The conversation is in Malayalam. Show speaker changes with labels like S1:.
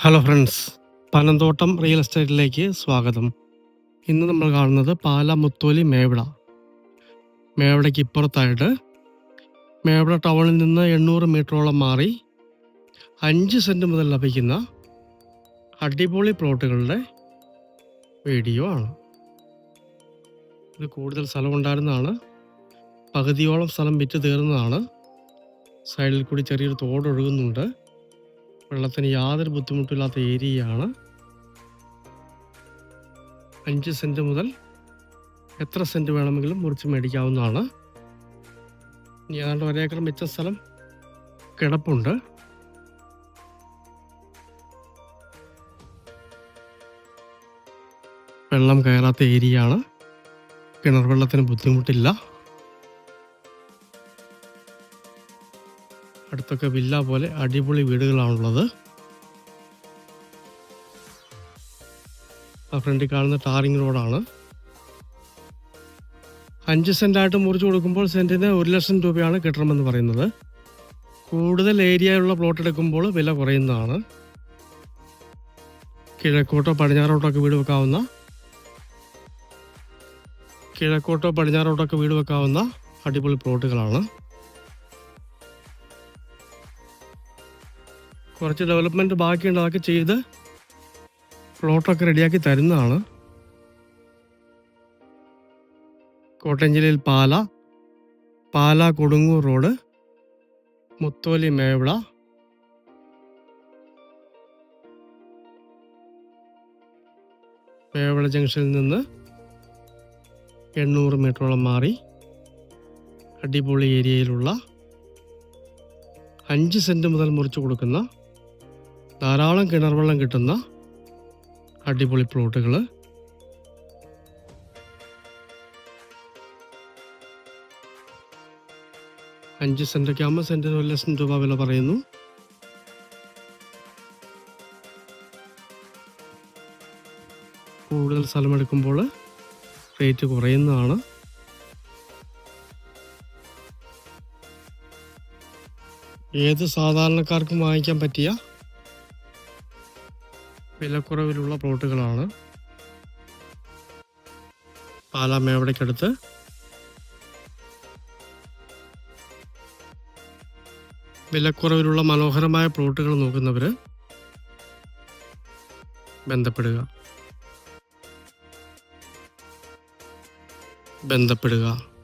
S1: ഹലോ ഫ്രണ്ട്സ് പനന്തോട്ടം റിയൽ എസ്റ്റേറ്റിലേക്ക് സ്വാഗതം. ഇന്ന് നമ്മൾ കാണുന്നത് പാല മുത്തോലി മേവിട. മേവിടയ്ക്ക് ഇപ്പുറത്തായിട്ട് മേവിട ടൗണിൽ നിന്ന് എണ്ണൂറ് മീറ്ററോളം മാറി അഞ്ച് സെന്റ് മുതൽ ലഭിക്കുന്ന അടിപൊളി പ്ലോട്ടുകളുടെ വീഡിയോ ആണ്. ഇത് കൂടുതൽ സ്ഥലം ഉണ്ടായിരുന്നതാണ്. പകുതിയോളം സ്ഥലം വിറ്റ് തീർന്നതാണ്. സൈഡിൽ കൂടി ചെറിയൊരു തോട് ഒഴുകുന്നുണ്ട്. വെള്ളത്തിന് യാതൊരു ബുദ്ധിമുട്ടില്ലാത്ത ഏരിയയാണ്. അഞ്ച് സെന്റ് മുതൽ എത്ര സെന്റ് വേണമെങ്കിലും മുറിച്ച് മേടിക്കാവുന്നതാണ്. ഇനി ഏതാണ്ട് ഒരേക്കർ മിച്ച സ്ഥലം കിടപ്പുണ്ട്. വെള്ളം കയറാത്ത ഏരിയയാണ്. കിണർ വെള്ളത്തിന് ബുദ്ധിമുട്ടില്ല. അടുത്തൊക്കെ വില്ല പോലെ അടിപൊളി വീടുകളാണുള്ളത്. ആ ഫ്രണ്ടിൽ കാണുന്ന ടാറിങ് റോഡാണ്. അഞ്ച് സെന്റായിട്ട് മുറിച്ച് കൊടുക്കുമ്പോൾ സെന്റിന് ഒരു ലക്ഷം രൂപയാണ് കിട്ടണമെന്ന് പറയുന്നത്. കൂടുതൽ ഏരിയയുള്ള പ്ലോട്ട് എടുക്കുമ്പോൾ വില കുറയുന്നതാണ്. കിഴക്കോട്ടോ പടിഞ്ഞാറോട്ടോ ഒക്കെ വീട് വെക്കാവുന്ന കിഴക്കോട്ടോ പടിഞ്ഞാറോട്ടോ ഒക്കെ വീട് വെക്കാവുന്ന അടിപൊളി പ്ലോട്ടുകളാണ് കുറച്ച് ഡെവലപ്മെന്റ് ബാക്കിയുണ്ട്. അതൊക്കെ ചെയ്ത് പ്ലോട്ടൊക്കെ റെഡിയാക്കി തരുന്നതാണ്. കോട്ടയം ജില്ലയിൽ പാല പാല കൊടുങ്ങൂർ റോഡ് മുത്തോലി മേവിള. മേവിള ജംഗ്ഷനിൽ നിന്ന് എണ്ണൂറ് മീറ്ററോളം മാറി അടിപൊളി ഏരിയയിലുള്ള അഞ്ച് സെന്റ് മുതൽ മുറിച്ചു കൊടുക്കുന്ന ധാരാളം കിണർ വെള്ളം കിട്ടുന്ന അടിപൊളി പ്ലോട്ടുകൾ. അഞ്ച് സെന്റൊക്കെ അമ്പത് സെന്റിന് ഒരു ലക്ഷം രൂപ വില പറയുന്നു. കൂടുതൽ സ്ഥലമെടുക്കുമ്പോൾ റേറ്റ് കുറയുന്നതാണ്. ഏത് സാധാരണക്കാർക്കും വാങ്ങിക്കാൻ പറ്റിയ വിലക്കുറവിലുള്ള പ്ലോട്ടുകളാണ്. പാലാ മേവടയ്ക്കടുത്ത്. വിലക്കുറവിലുള്ള മനോഹരമായ പ്ലോട്ടുകൾ നോക്കുന്നവർ ബന്ധപ്പെടുക. ബന്ധപ്പെടുക.